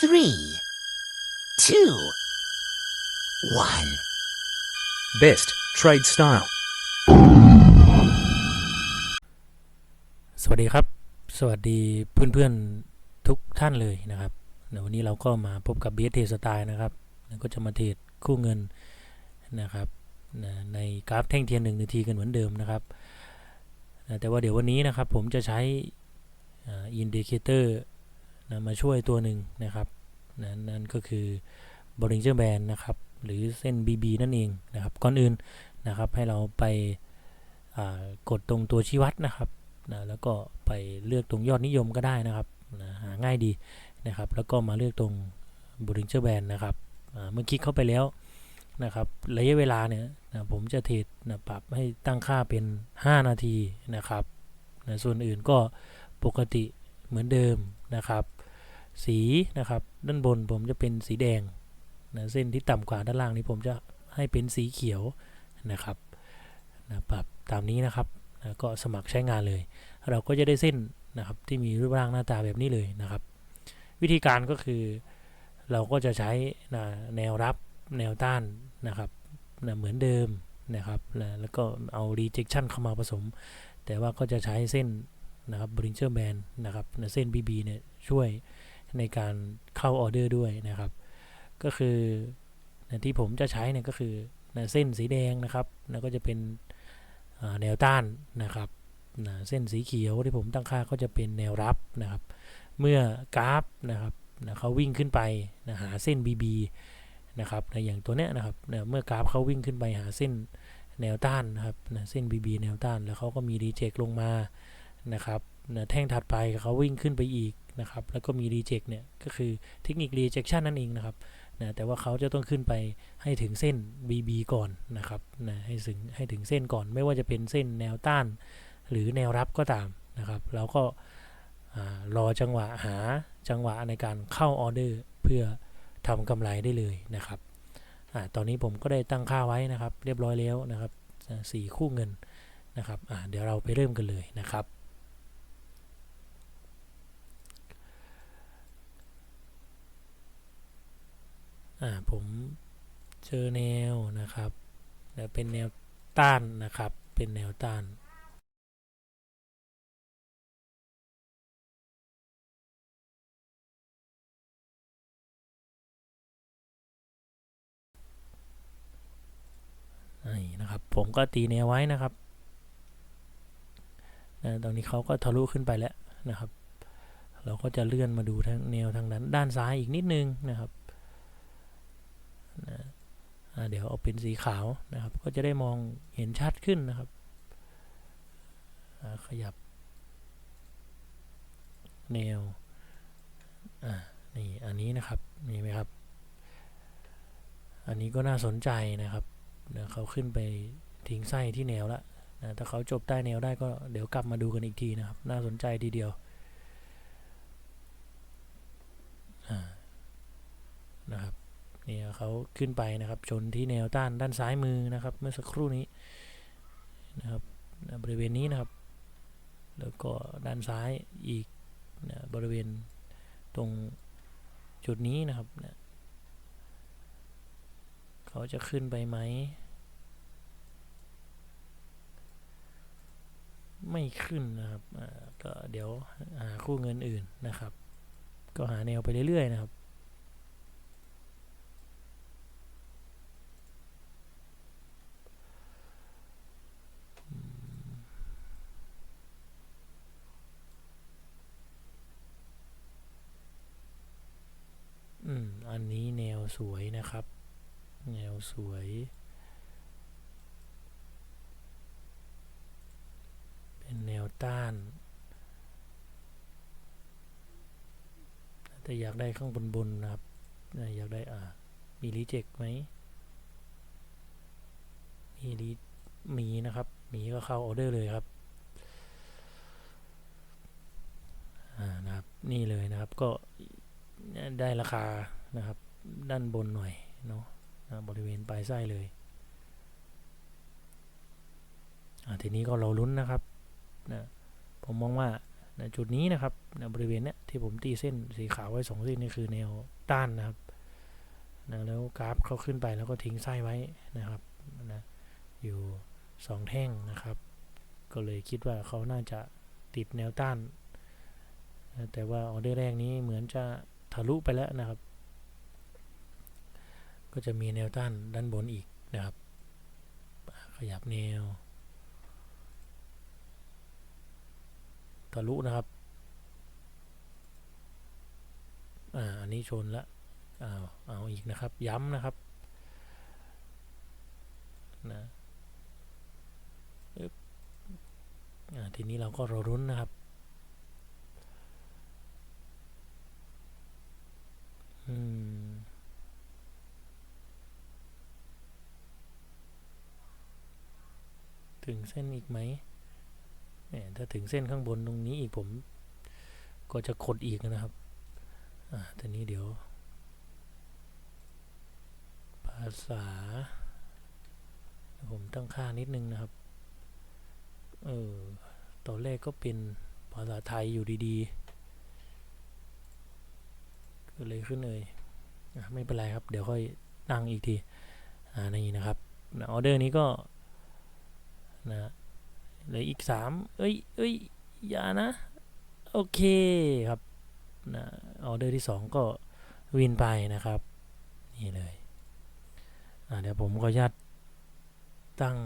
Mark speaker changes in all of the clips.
Speaker 1: three, two, one.
Speaker 2: Best trade style.
Speaker 3: สวัสดีครับ สวัสดีเพื่อนๆทุกท่านเลยนะครับเดี๋ยววันนี้เราก็มาพบกับเบสเทสไตล์นะครับแล้วก็จะมาเทรดคู่เงินนะครับนะในกราฟแท่งเทียนหนึ่งนาทีกันเหมือนเดิมนะครับนะแต่ว่าเดี๋ยววันนี้นะครับผมจะใช้อินดิเคเตอร์ นะมาช่วยตัวหนึ่งนะครับนะนั่นก็คือ Bollinger Band นะครับหรือเส้น BB นั่นเองนะครับก่อนอื่นนะครับให้เราไปกดตรงตัวชี้วัดนะครับนะแล้วก็ไปเลือกตรงยอดนิยมก็ได้นะครับนะหาง่ายดีนะครับ แล้วก็มาเลือกตรง Bollinger Band นะครับเมื่อคลิกเข้าไปแล้วนะครับระยะเวลาเนี่ยนะผมจะเทรดนะปรับให้ตั้งค่าเป็น 5 นาทีนะครับนะส่วนอื่นก็ปกติเหมือนเดิมนะครับ สีนะครับ ด้านบนผมจะเป็นสีแดงนะเส้นที่ต่ำกว่าด้านล่างนี้ผมจะให้เป็นสีเขียวนะครับนะปรับตามนี้นะครับนะก็สมัครใช้งานเลย เราก็จะได้เส้นนะครับที่มีรูปร่างหน้าตาแบบนี้เลยนะครับ วิธีการก็คือเราก็จะใช้นะแนวรับแนวต้านนะครับนะเหมือนเดิมนะครับนะแล้วก็เอา rejection เข้ามาผสม แต่ว่าก็จะใช้เส้นนะครับ Bollinger Band นะครับนะเส้น BB เนี่ยช่วย ในการเข้าออเดอร์ด้วยนะครับ ก็คือนะที่ผมจะใช้เนี่ยก็คือนะเส้นสีแดงนะครับนะก็จะเป็นแนวต้านนะครับนะเส้นสีเขียวที่ผมตั้งค่าก็จะเป็นแนวรับนะครับ เมื่อกราฟนะครับนะเขาวิ่งขึ้นไปนะหาเส้น BB นะครับนะอย่างตัวเนี้ยนะครับนะเมื่อกราฟเขาวิ่งขึ้นไปหาเส้นแนวต้านนะครับนะเส้น BB แนวต้านแล้วเขาก็มีรีเจคลงมานะครับนะแท่งถัดไปเขาวิ่งขึ้นไปอีก นะครับ แล้วก็มีรีเจคเนี่ย ก็คือเทคนิค rejection นั่นเองนะครับนะแต่ว่าเขาจะต้องขึ้นไปให้ถึงเส้น BB ก่อนนะครับนะให้ถึงให้ถึงเส้นก่อน ไม่ว่าจะเป็นเส้นแนวต้าน หรือแนวรับก็ตามนะครับเราก็รอจังหวะหาจังหวะในการเข้าออเดอร์เพื่อทำกำไรได้เลยนะครับอตอนนี้ผมก็ได้ตั้งค่าไว้นะครับ เรียบร้อยแล้วนะครับสี่คู่เงินนะครับเดี๋ยวเราไปเริ่มกันเลยนะครับ อ่าผมเจอแนวนะครับแล้วเป็นแนวต้านนะครับ เป็นแนวต้านนี่นะครับ ผมก็ตีแนวไว้นะครับนะตอนนี้เขาก็ทะลุขึ้นไปแล้วนะครับ เราก็จะเลื่อนมาดูทางแนวทางด้านด้านซ้ายอีกนิดนึงนะครับ นะเดี๋ยวเอาเป็นสีขาวนะครับ ก็จะได้มองเห็นชัดขึ้นนะครับ ขยับ แนวนี่อันนี้นะครับนี่ไหมครับ อันนี้ก็น่าสนใจนะครับนะเขาขึ้นไปทิ้งไส้ที่แนวแล้วนะถ้าเขาจบใต้แนวได้ก็เดี๋ยวกลับมาดูกันอีกทีนะครับ น่าสนใจทีเดียวนะครับ นี่เขาขึ้นไปนะครับชนที่แนวต้านด้านซ้ายมือนะครับ เมื่อสักครู่นี้นะครับบริเวณนี้นะครับ แล้วก็ด้านซ้ายอีกนะบริเวณตรงจุดนี้นะครับนะเขาจะขึ้นไปไหม ไม่ขึ้นนะครับก็เดี๋ยวหาคู่เงินอื่นนะครับ ก็หาแนวไปเรื่อยๆนะครับ อืม อันนี้แนว สวยนะครับ แนวสวย เป็นแนวต้านแต่อยากได้ข้างบนบนนะครับอ่าอยากได้อ่ามีรีเจ็คไหมมีรีมีนะครับ มีก็เข้าออเดอร์เลยครับอ่านะครับ นี่เลยนะครับ ก็ได้ราคานะครับ ด้านบนหน่อยเนาะบริเวณปลายไส้เลยอ่าทีนี้ก็เราลุ้นนะครับนะผมมองว่านะจุดนี้นะครับนะบริเวณเนี้ยที่ผมตีเส้นสีขาวไว้สองเส้นนี่คือแนวต้านนะครับนะแล้วกราฟเขาขึ้นไปแล้วก็ทิ้งไส้ไว้นะครับนะอยู่สองแท่งนะครับ ก็เลยคิดว่าเขาน่าจะติดแนวต้านนะแต่ว่าออเดอร์แรกนี้เหมือนจะทะลุไปแล้วนะครับ ก็จะมีแนวต้านด้านบนอีกนะครับ ขยับแนวทะลุนะครับอ่าอันนี้ชนละอ้าวเอาอีกนะครับย้ำนะครับนะทีนี้เราก็รอรุ้นนะครับอืม ถึงเส้นอีกไหมแหมถ้าถึงเส้นข้างบนตรงนี้อีกผม ก็จะกดอีกนะครับ อ่าทีนี้เดี๋ยว ภาษา ผมตั้งค่านิดนึงนะครับ เออตอนแรกก็เป็นภาษาไทยอยู่ดีๆก็เลยขึ้นเลยอะไม่เป็นไรครับ เดี๋ยวค่อยตั้งอีกที อ่า นี่นะครับออเดอร์นี้ก็ นะเหลืออีกสามเอ้ยเอ้ยอย่านะ โอเคครับนะออเดอร์ที่สองก็วินไปนะครับ นี่เลยเดี๋ยวผมขออนุญาตตั้ง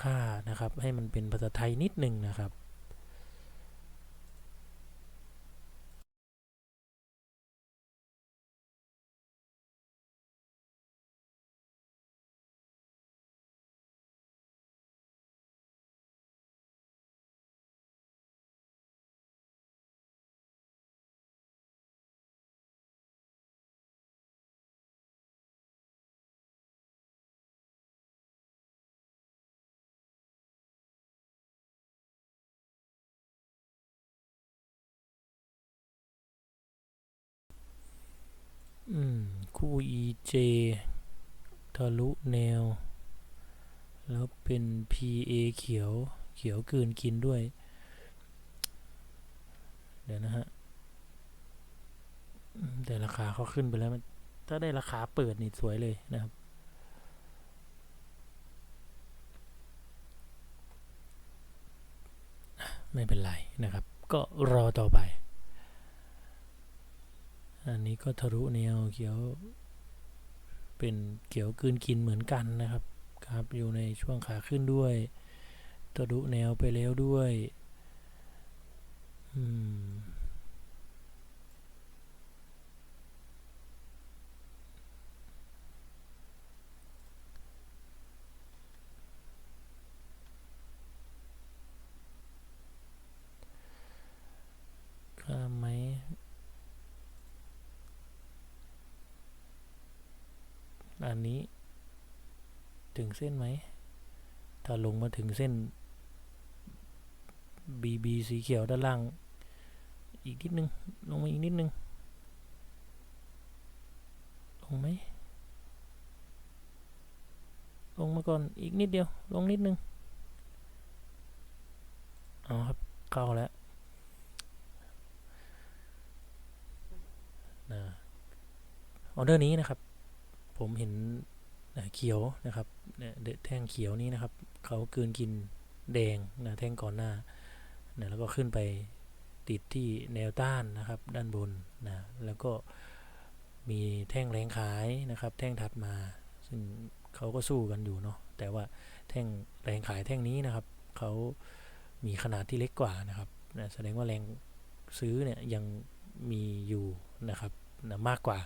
Speaker 3: ค่านะครับ ให้มันเป็นภาษาไทยนิดนึงนะครับ คู่ EJ ทะลุแนว แล้วเป็น PA เขียวเขียวกืนกินด้วย เดี๋ยวนะฮะ แต่ราคาเขาขึ้นไปแล้วมันถ้าได้ราคาเปิดนี่สวยเลยนะครับไม่เป็นไรนะครับ ก็รอต่อไป อันนี้ก็ทะลุแนวเขียวเป็นเขียวกืนกินเหมือนกันนะครับครับอยู่ในช่วงขาขึ้นด้วยทะลุแนวไปแล้วด้วย อืม ข้ามไหมันนี้ ถึงเส้นไหม ถ้าลงมาถึงเส้น BB สีเขียวด้านล่าง อีกนิดนึง ลงมาอีกนิดนึง ลงไหม ลงมาก่อนอีกนิดเดียว ลงนิดนึงเอาครับเข้าแล้วนะออเดอร์นี้นะครับ ผมเห็นเขียวนะครับเนี่ยแท่งเขียวนี้นะครับเขากลืนกินแดงนะแท่งก่อนหน้านะแล้วก็ขึ้นไปติดที่แนวต้านนะครับด้านบนนะแล้วก็มีแท่งแรงขายนะครับ แท่งถัดมา ซึ่งเขาก็สู้กันอยู่เนาะแต่ว่าแท่งแรงขายแท่งนี้นะครับเขามีขนาดที่เล็กกว่านะครับนะแสดงว่าแรงซื้อเนี่ยยังมีอยู่นะครับนะมากกว่า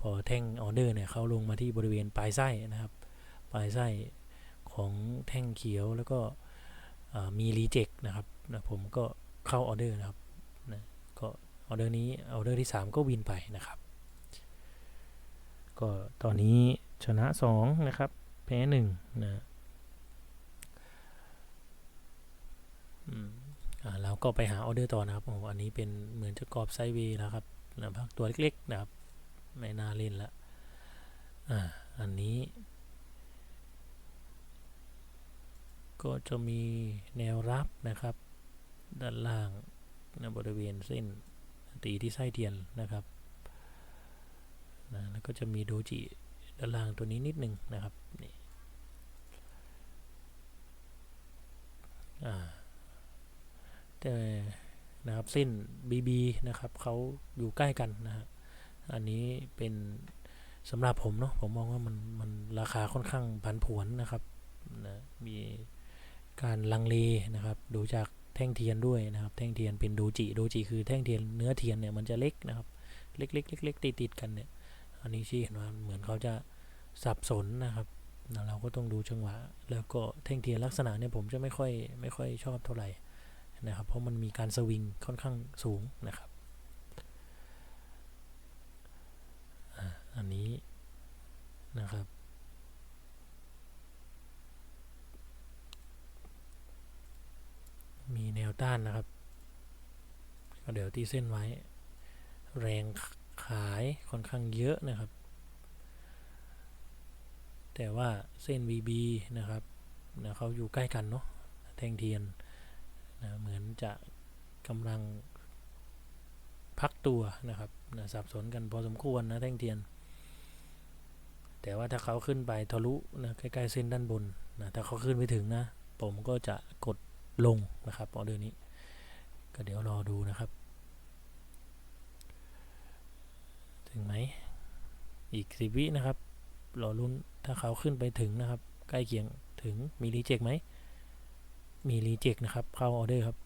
Speaker 3: พอแท่งออเดอร์เนี่ยเขาลงมาที่บริเวณปลายไส้นะครับ ปลายไส้ของแท่งเขียวแล้วก็มีรีเจ็คนะครับนะผมก็เข้าออเดอร์นะครับนะก็ออเดอร์นี้ออเดอร์ที่ 3 ก็วินไปนะครับ ก็ตอนนี้ชนะ 2 นะครับ แพ้1นะอืมอ่าเราก็ไปหาออเดอร์ต่อนะครับโอ้โหอันนี้เป็นเหมือนจะกรอบไซเวย์นะครับนะพักตัวเล็กๆนะครับ ไม่น่าเล่นละอ่าอันนี้ ก็จะมีแนวรับนะครับ ด้านล่างนะบริเวณเส้นตีที่ไส้เทียนนะครับนะแล้วก็จะมีโดจิด้านล่างตัวนี้นิดนึงนะครับนี่อ่าแต่นะครับเส้น BB นะครับเขาอยู่ใกล้กันนะฮะ อันนี้เป็นสำหรับผมเนาะผมมองว่ามันมันราคาค่อนข้างผันผวนนะครับนะมีการลังเลนะครับ ดูจากแท่งเทียนด้วยนะครับ แท่งเทียนเป็นโดจิโดจิคือแท่งเทียนเนื้อเทียนเนี่ยมันจะเล็กนะครับ เล็กๆเล็กๆติดติดกันเนี่ย อันนี้ชี้เห็นว่าเหมือนเขาจะสับสนนะครับเราก็ต้องดูจังหวะ แล้วก็แท่งเทียนลักษณะเนี่ยผมจะไม่ค่อยไม่ค่อยชอบเท่าไหร่นะครับ เพราะมันมีการสวิงค่อนข้างสูงนะครับ อันนี้นะครับ มีแนวต้านนะครับ ก็เดี๋ยวตีเส้นไว้ แรงขายค่อนข้างเยอะนะครับ แต่ว่าเส้น VB นะครับนะเขาอยู่ใกล้กันเนาะแท่งเทียนนะเหมือนจะกำลังพักตัวนะครับนะสับสนกันพอสมควรนะแท่งเทียน แต่ว่าถ้าเขาขึ้นไปทะลุนะใกล้ๆเส้นด้านบนนะถ้าเขาขึ้นไปถึงนะ ผมก็จะกดลงนะครับออเดอร์นี้ ก็เดี๋ยวรอดูนะครับ ถึงไหมอีกสิบวินะครับรอลุ้นถ้าเขาขึ้นไปถึงนะครับ ใกล้เคียงถึงมีรีเจ็คไหมมีรีเจ็คนะครับเข้าออเดอร์ครับ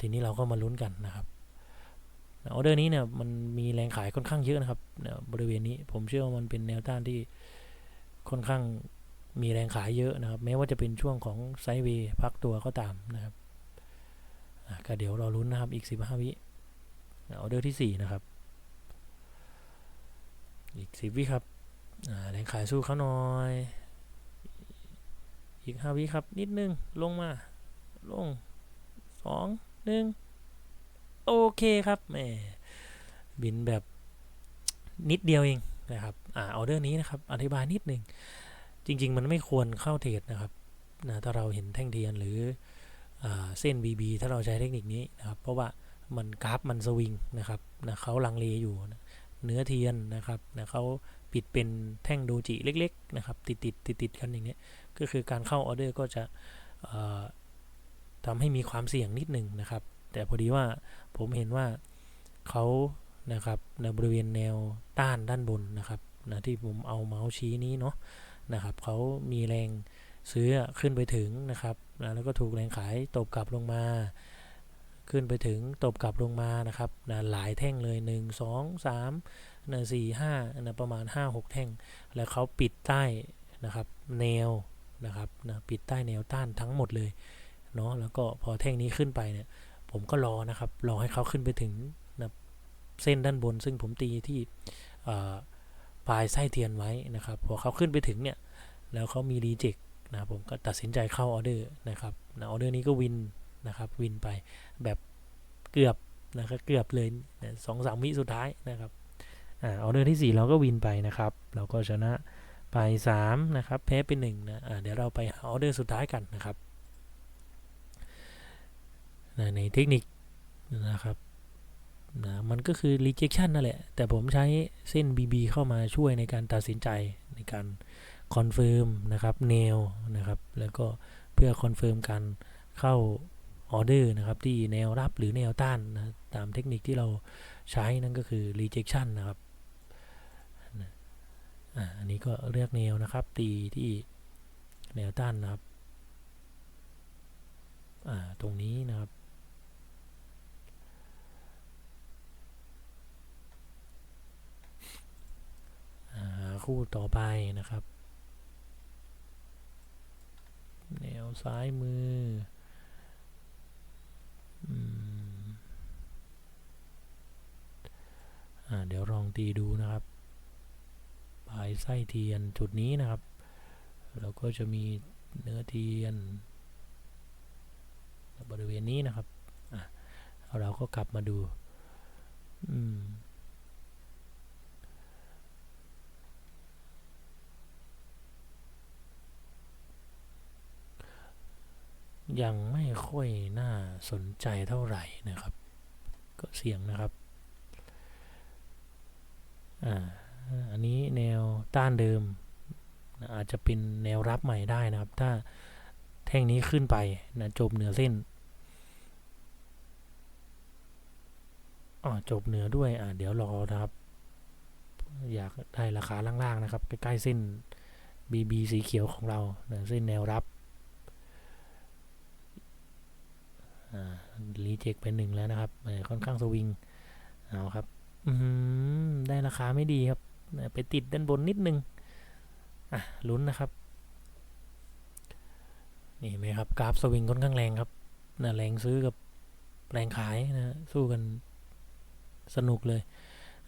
Speaker 3: ทีนี้เราก็มาลุ้นกันนะครับ ออเดอร์นี้เนี่ยมันมีแรงขายค่อนข้างเยอะนะครับบริเวณนี้ผมเชื่อว่ามันเป็นแนวต้านที่ค่อนข้างมีแรงขายเยอะนะครับ แม้ว่าจะเป็นช่วงของไซด์เวย์พักตัวก็ตามนะครับก็เดี๋ยวรอลุ้นนะครับอีก 15 วิออเดอร์ที่ 4 นะครับ อีก 10 วิครับแรงขายสู้เขาหน่อย อีก 5 วิครับ นิดนึง ลงมา ลง 2 1 โอเคครับแหมบินแบบนิดเดียวเองนะครับอ่าออเดอร์นี้นะครับอธิบายนิดนึงจริง ๆ มันไม่ควรเข้าเทรดนะครับนะถ้าเราเห็นแท่งเทียนหรืออเส้น BB ถ้าเราใช้เทคนิคนี้นะครับ เพราะว่ามันกราฟมันสวิงนะครับนะเขาลังเลอยู่นะเนื้อเทียนนะครับนะเขาปิดเป็นแท่งโดจิเล็ก ๆ นะครับ ติดติดติดติดๆกันอย่างนี้ก็คือการเข้าออเดอร์ก็จะทำให้มีความเสี่ยงนิดหนึ่งนะครับ แต่พอดีว่าผมเห็นว่าเขานะครับในบริเวณแนวต้านด้านบนนะครับนะที่ผมเอาเมาส์ชี้นี้เนาะนะครับเขามีแรงซื้อขึ้นไปถึงนะครับนะแล้วก็ถูกแรงขายตบกลับลงมา ขึ้นไปถึงตบกลับลงมานะครับนะหลายแท่งเลย 1 2 3นะ4 5นะประมาณ 5 6 แท่ง แล้วเขาปิดใต้นะครับแนวนะครับนะปิดใต้แนวต้านทั้งหมดเลยเนาะแล้วก็พอแท่งนี้ขึ้นไปเนี่ย ผมก็รอนะครับ รอให้เขาขึ้นไปถึงนะเส้นด้านบน ซึ่งผมตีที่ปลายไส้เทียนไว้นะครับ พอเขาขึ้นไปถึงเนี่ย แล้วเขามีรีเจ็คนะผมก็ตัดสินใจเข้าออเดอร์นะครับนะออเดอร์นี้ก็วินนะครับ วินไปแบบเกือบนะครับเกือบเลยสองสามวิสุดท้ายนะครับออเดอร์ที่ 4 เราก็วินไปนะครับ เราก็ชนะไป3นะครับแพ้ไป1นะอ่าเดี๋ยวเราไปออเดอร์สุดท้ายกันนะครับ นะในเทคนิคนะครับนะมันก็คือ rejection นั่นแหละ แต่ผมใช้เส้น BB เข้ามาช่วยในการตัดสินใจในการ confirm นะครับ nail นะครับ แล้วก็เพื่อ confirm การเข้าออเดอร์นะครับ ที่แนวรับหรือแนวต้านนะตามเทคนิคที่เราใช้นั่นก็คือ rejection นะครับอันนี้ก็เลือกแนวนะครับ ตีที่แนวต้านนะครับตรงนี้นะครับ คู่ต่อไปนะครับ แนวซ้ายมืออ่าเดี๋ยวลองตีดูนะครับ ปลายไส้เทียนจุดนี้นะครับ แล้วก็จะมีเนื้อเทียน บริเวณนี้นะครับอะเราก็กลับมาดู อืม ยังไม่ค่อยน่าสนใจเท่าไหร่นะครับ ก็เสี่ยงนะครับอ่าอันนี้แนวต้านเดิม อาจจะเป็นแนวรับใหม่ได้นะครับ ถ้าแท่งนี้ขึ้นไปนะจบเหนือเส้นอ๋อจบเหนือด้วยอ่าเดี๋ยวรอนะครับ อยากได้ราคาล่างๆนะครับ ใกล้ๆเส้น BB สีเขียวของเรานะเส้นแนวรับ รีเจ็คไปหนึ่งแล้วนะครับเออค่อนข้างสวิงเอาครับอืได้ราคาไม่ดีครับ ไปติดด้านบนนิดนึงอะลุ้นนะครับ นี่ไหมครับกราฟสวิงค่อนข้างแรงครับนะแรงซื้อกับแรงขายนะสู้กันสนุกเลย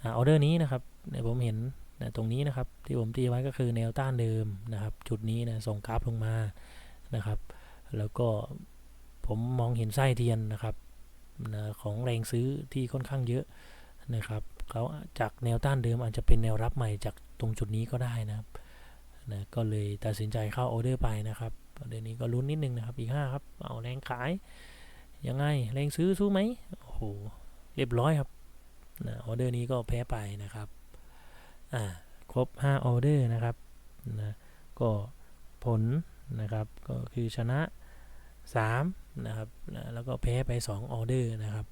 Speaker 3: อออเดอร์นี้นะครับเนี่ยผมเห็นนะตรงนี้นะครับ ที่ผมตีไว้ก็คือแนวต้านเดิมนะครับ จุดนี้นะส่งกราฟลงมานะครับ แล้วก็ ผมมองเห็นไส้เทียนนะครับนะของแรงซื้อที่ค่อนข้างเยอะนะครับเขาจากแนวต้านเดิมอาจจะเป็นแนวรับใหม่จากตรงจุดนี้ก็ได้นะครับนะก็เลยตัดสินใจเข้าออเดอร์ไปนะครับประเด็นนี้ก็ลุ้นนิดนึงนะครับอีกห้าครับเอาแรงขายยังไงแรงซื้อสู้ไหมโอ้โหเรียบร้อยครับนะออเดอร์นี้ก็แพ้ไปนะครับอ่าครบ5ออเดอร์นะครับนะก็ผลนะครับก็คือชนะ 3 นะครับนะแล้วก็แพ้ไป2ออเดอร์นะครับ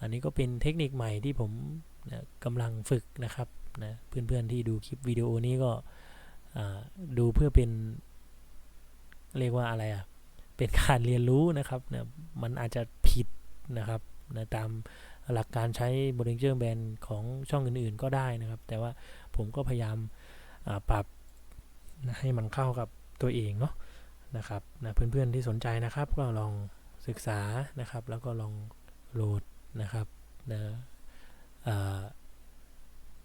Speaker 3: อันนี้ก็เป็นเทคนิคใหม่ที่ผมนะกำลังฝึกนะครับนะเพื่อนๆที่ดูคลิปวิดีโอนี้ก็ดูเพื่อเป็นเรียกว่าอะไรอะเป็นการเรียนรู้นะครับเนี่ยมันอาจจะผิดนะครับนะตามหลักการใช้บริเจอร์แบนของช่องอื่นๆก็ได้นะครับ แต่ว่าผมก็พยายามปรับนะให้มันเข้ากับตัวเองเนาะนะครับนะเพื่อนๆที่สนใจนะครับก็ลอง ศึกษานะครับ แล้วก็ลองโหลดนะครับนะ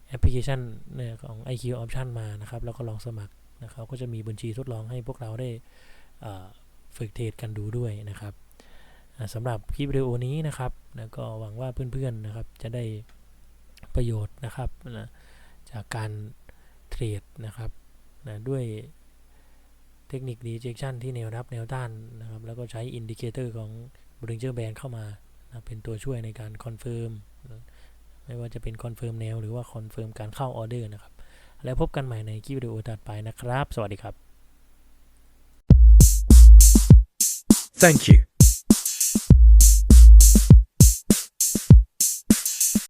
Speaker 3: แอปพลิเคชันเนี่ยของ IQ Option มานะครับ แล้วก็ลองสมัครนะครับก็จะมีบัญชีทดลองให้พวกเราได้ฝึกเทรดกันดูด้วยนะครับสำหรับคลิปวิดีโอนี้นะครับนะก็หวังว่าเพื่อนๆนะครับจะได้ประโยชน์นะครับนะจากการเทรดนะครับนะด้วย เทคนิค rejection ที่แนวรับแนวต้านนะครับแล้วก็ใช้อินดิเคเตอร์ของ Bollinger Band เข้ามานะเป็นตัวช่วยในการคอนเฟิร์มไม่ว่าจะเป็นคอนเฟิร์มแนวหรือว่าคอนเฟิร์มการเข้าออเดอร์นะครับ แล้วพบกันใหม่ในคลิปวิดีโอถัดไปนะครับ สวัสดีครับ
Speaker 2: Thank you.